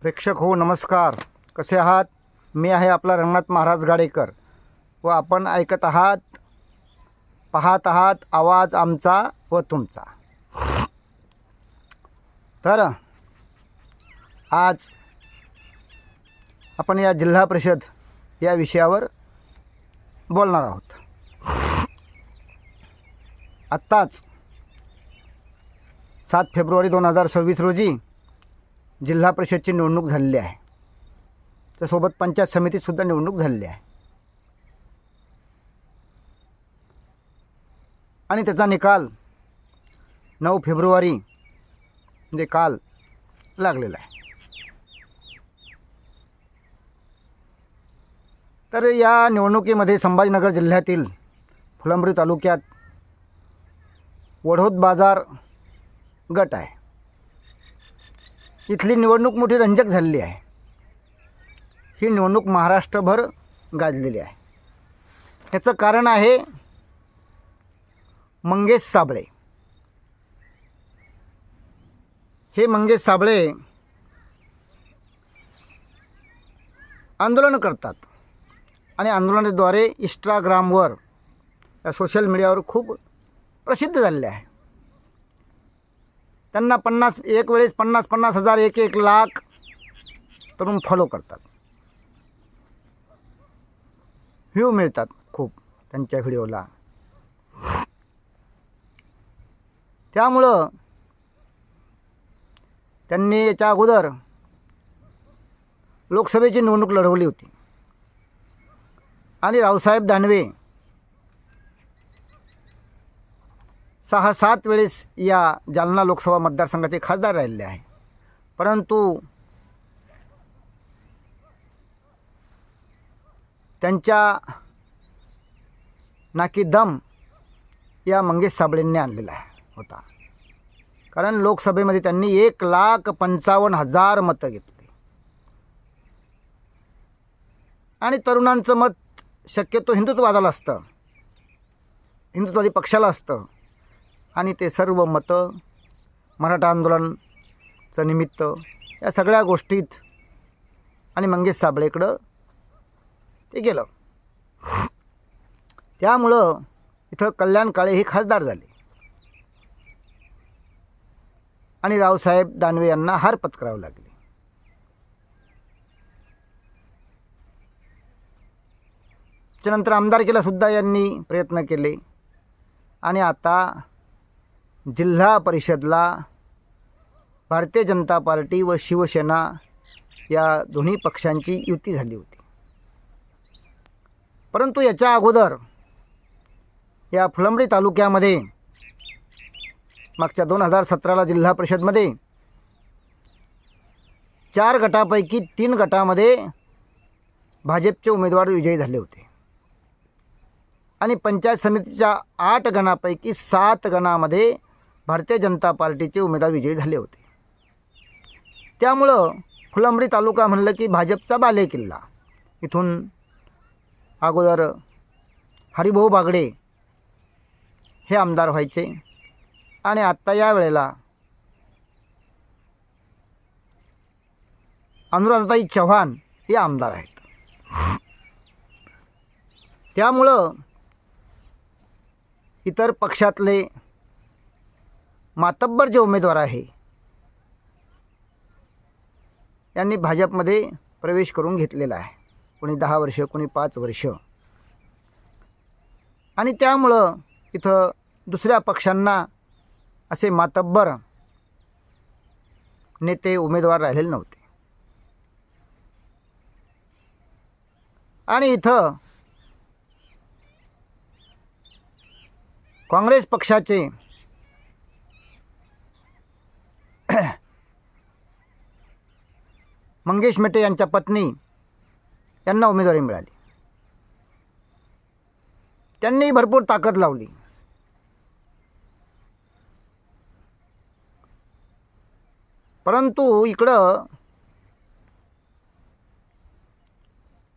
प्रेक्षक हो नमस्कार. कसे आहात? मी आहे आपला रंगनाथ महाराज गाडेकर. व आपण ऐकत आहात पाहत आहात आवाज आमचा व तुमचा. तर आज आपण या जिल्हा परिषद या विषयावर बोलणार आहोत. आत्ताच सात फेब्रुवारी दोन हजार सव्वीस रोजी जिल्हा परिषदची निवडणूक झालेली आहे. त्यासोबत पंचायत समितीसुद्धा निवडणूक झालेली आहे. आणि त्याचा निकाल नऊ फेब्रुवारी म्हणजे काल लागलेला आहे. तर या निवडणुकीमध्ये संभाजीनगर जिल्ह्यातील फुलंब्री तालुक्यात वढोद बाजार गट आहे. इथली निवडणूक मोठी रंजक झालेली आहे. ही निवडणूक महाराष्ट्रभर गाजलेली आहे. याचं कारण आहे मंगेश साबळे. हे मंगेश साबळे आंदोलन करतात आणि आंदोलनाद्वारे इंस्टाग्रामवर या सोशल मीडियावर खूप प्रसिद्ध झालेले आहे. त्यांना पन्नास एक वेळेस पन्नास पन्नास हजार एक एक लाख तरुण फॉलो करतात. व्ह्यू मिळतात खूप त्यांच्या व्हिडिओला त्यामुळं त्यांनी याच्या अगोदर लोकसभेची निवडणूक लढवली होती. आणि रावसाहेब दानवे सहा सात वेळेस या जालना लोकसभा मतदारसंघाचे खासदार राहिलेले आहे. परंतु त्यांच्या नाकी दम या मंगेश साबळेंनी आणलेला आहे होता. कारण लोकसभेमध्ये त्यांनी एक लाख पंचावन्न हजार मतं घेतली. आणि तरुणांचं मत शक्यतो हिंदुत्ववादाला असतं. हिंदुत्ववादी पक्षाला असतं. आणि ते सर्व मतं मराठा आंदोलनचं निमित्त या सगळ्या गोष्टीत आणि मंगेश साबळेकडं ते गेलं. त्यामुळं इथं कल्याण काळे हे खासदार झाले. आणि रावसाहेब दानवे यांना हार पत्करावं लागले. त्याच्यानंतर आमदारकीला सुद्धा यांनी प्रयत्न केले. आणि आता जिल्हा परिषदला भारतीय जनता पार्टी व शिवसेना या दोन्ही पक्षांची युती झाली होती. परंतु याच्या अगोदर या फुलंब्री तालुक्यामध्ये मागच्या दोन हजार सतराला जिल्हा परिषदमध्ये चार गटापैकी तीन गटामध्ये भाजपचे उमेदवार विजयी झाले होते. आणि पंचायत समितीच्या आठ गणापैकी सात गणामध्ये भारतीय जनता पार्टीचे उमेदवार विजयी झाले होते. त्यामुळं फुलंबरी तालुका म्हणलं की भाजपचा बालेकिल्ला इथून अगोदर हरिभाऊ बागडे हे आमदार व्हायचे आणि आत्ता या वेळेला अनुराधाताई चव्हाण हे आमदार आहेत. त्यामुळं इतर पक्षातले मातब्बर जे उमेदवार आहे यांनी भाजपमध्ये प्रवेश करून घेतलेला आहे. कोणी दहा वर्ष कोणी पाच वर्ष. आणि त्यामुळं इथं दुसऱ्या पक्षांना असे मातब्बर नेते उमेदवार राहिलेले नव्हते. आणि इथं काँग्रेस पक्षाचे मंगेश मेटे यांच्या पत्नी यांना उमेदवारी मिळाली. त्यांनी भरपूर ताकद लावली. परंतु इकडं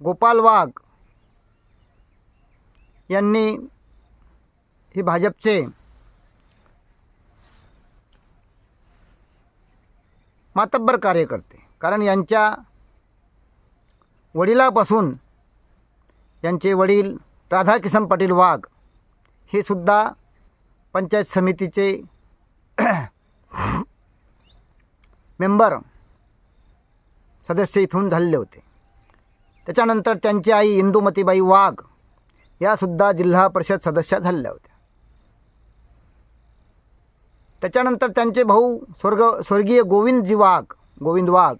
गोपाल वाघ यांनी ही भाजपचे मातब्बर कार्यकर्ते कारण यांच्या वडिलापासून यांचे वडील राधाकिसन पाटील वाघ हे सुद्धा पंचायत समितीचे मेंबर सदस्य इथून झालेले होते. त्याच्यानंतर त्यांची आई इंदुमतीबाई वाघ यासुद्धा जिल्हा परिषद सदस्या झालेल्या होत्या. त्याच्यानंतर त्यांचे भाऊ स्वर्ग स्वर्गीय गोविंदजी वाघ गोविंद वाघ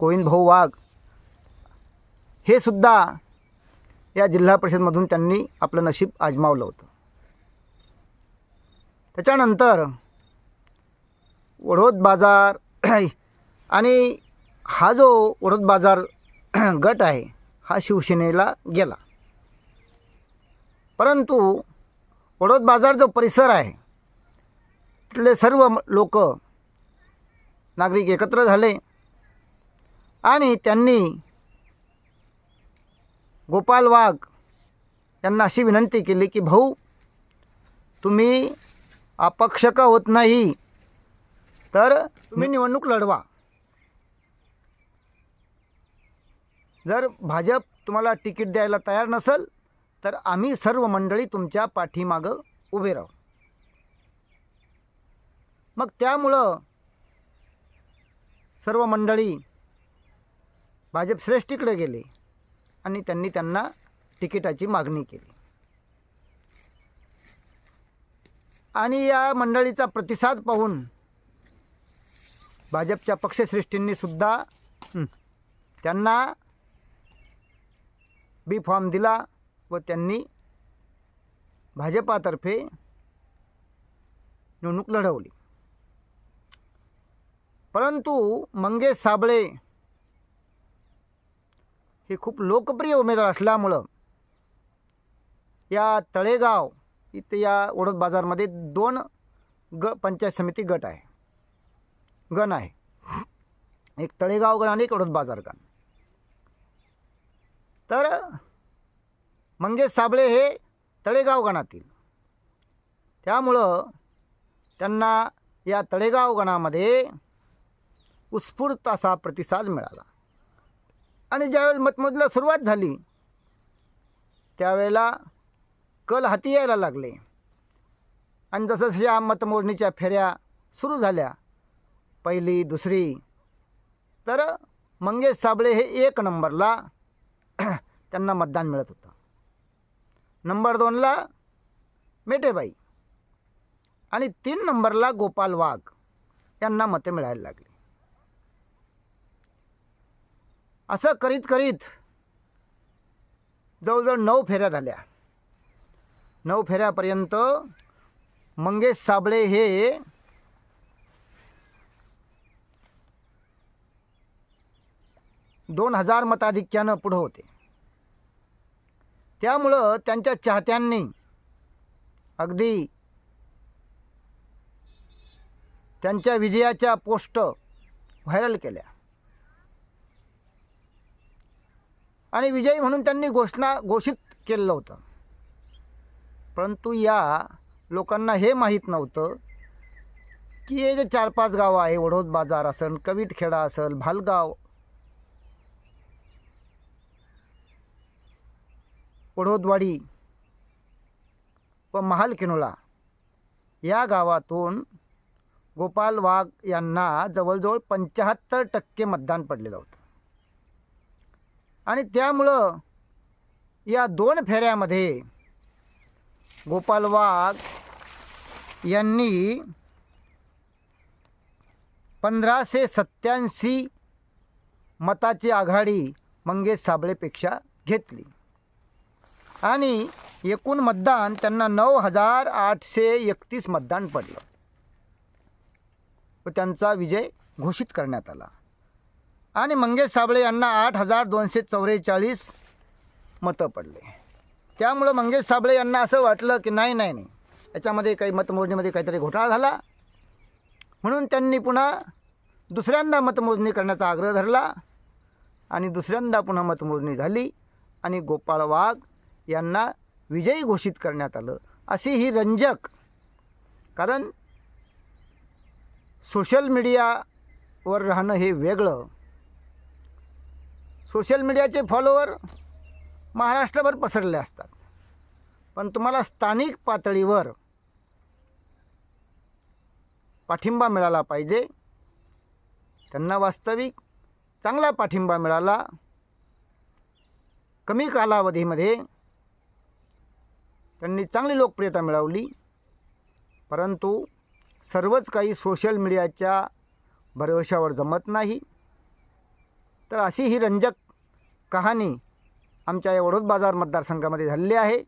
गोविंद भाऊ वाघ. हे सुद्धा या जिल्हा परिषदमधून त्यांनी आपलं नशीब आजमावलं होतं. त्याच्यानंतर वडोद बाजार आणि हा जो वडोद बाजार गट आहे हा शिवसेनेला गेला. परंतु वडोद बाजार जो परिसर आहे तिथले सर्व लोक नागरिक एकत्र झाले. आणि त्यांनी गोपाल वाघ यांना अशी विनंती केली की भाऊ तुम्ही अपक्ष का होत नाही तर तुम्ही निवडणूक लढवा. जर भाजप तुम्हाला तिकीट द्यायला तयार नसेल तर आम्ही सर्व मंडळी तुमच्या पाठीमागं उभे राहू. मग त्यामुळं सर्व मंडळी भाजप श्रेष्ठीकडे गेले आणि त्यांनी त्यांना तिकिटाची मागणी केली. आणि या मंडळीचा प्रतिसाद पाहून भाजपच्या पक्षश्रेष्ठींनी सुद्धा त्यांना बी फॉर्म दिला व त्यांनी भाजपातर्फे निवडणूक लढवली. परंतु मंगेश साबळे हे खूप लोकप्रिय उमेदवार असल्यामुळं या तळेगाव इथे या ओढत बाजारमध्ये दोन ग पंचायत समिती गट आहे. गण आहे. एक तळेगाव गण आणि एक ओढत बाजार गण. तर मंगेश साबळे हे तळेगाव गणातील. त्यामुळं त्यांना या तळेगाव गणामध्ये उत्स्फूर्त असा प्रतिसाद मिळाला. आणि ज्यावेळेस मतमोजला सुरुवात झाली त्यावेळेला कल हाती यायला लागले. आणि जसं जशा मतमोजणीच्या फेऱ्या सुरू झाल्या पहिली दुसरी तर मंगेश साबळे हे एक नंबरला त्यांना मतदान मिळत होतं. नंबर दोनला मेटेबाई आणि तीन नंबरला गोपाल वाघ यांना मते मिळायला लागली. असं करीत करीत जवळजवळ नऊ फेऱ्या झाल्या. नऊ फेऱ्यापर्यंत मंगेश साबळे हे दोन हजार मताधिक्यानं पुढं होते. त्यामुळं त्यांच्या चाहत्यांनी अगदी त्यांच्या विजयाच्या पोस्ट व्हायरल केल्या. आणि विजयी म्हणून त्यांनी घोषणा घोषित केलेलं होतं. परंतु या लोकांना हे माहीत नव्हतं की हे जे चार पाच गावं आहे वडोद बाजार असेल कवीटखेडा असेल भालगाव वडोदवाडी व महालकिनोळा या गावातून गोपाल वाघ यांना जवळजवळ पंच्याहत्तर टक्के मतदान पडलेलं होतं. आणि त्यामुळं या दोन फेऱ्यामध्ये गोपाल वाघ यांनी पंधराशे सत्याऐंशी मताची आघाडी मंगेश साबळेपेक्षा घेतली. आणि एकूण मतदान त्यांना नऊ हजार आठशे एकतीस मतदान पडलं. व त्यांचा विजय घोषित करण्यात आला. आणि मंगेश साबळे यांना आठ हजार दोनशे चौवेचाळीस मतं पडले. त्यामुळं मंगेश साबळे यांना असं वाटलं की नाही नाही नाही. याच्यामध्ये काही मतमोजणीमध्ये काहीतरी घोटाळा झाला. म्हणून त्यांनी पुन्हा दुसऱ्यांदा मतमोजणी करण्याचा आग्रह धरला आणि दुसऱ्यांदा पुन्हा मतमोजणी झाली आणि गोपाळ वाघ यांना विजयी घोषित करण्यात आलं. अशी ही रंजक कारण सोशल मीडियावर राहणं हे वेगळं. सोशल मीडियाचे फॉलोअर महाराष्ट्रभर पसरले असतात. पण तुम्हाला स्थानिक पातळीवर पाठिंबा मिळाला पाहिजे. त्यांना वास्तविक चांगला पाठिंबा मिळाला. कमी कालावधीमध्ये त्यांनी चांगली लोकप्रियता मिळवली. परंतु सर्वच काही सोशल मीडियाच्या भरवशावर जमत नाही. तर अशी ही रंजक कहाणी आमच्या या वडोद बाजार मतदारसंघामध्ये झालेली आहे.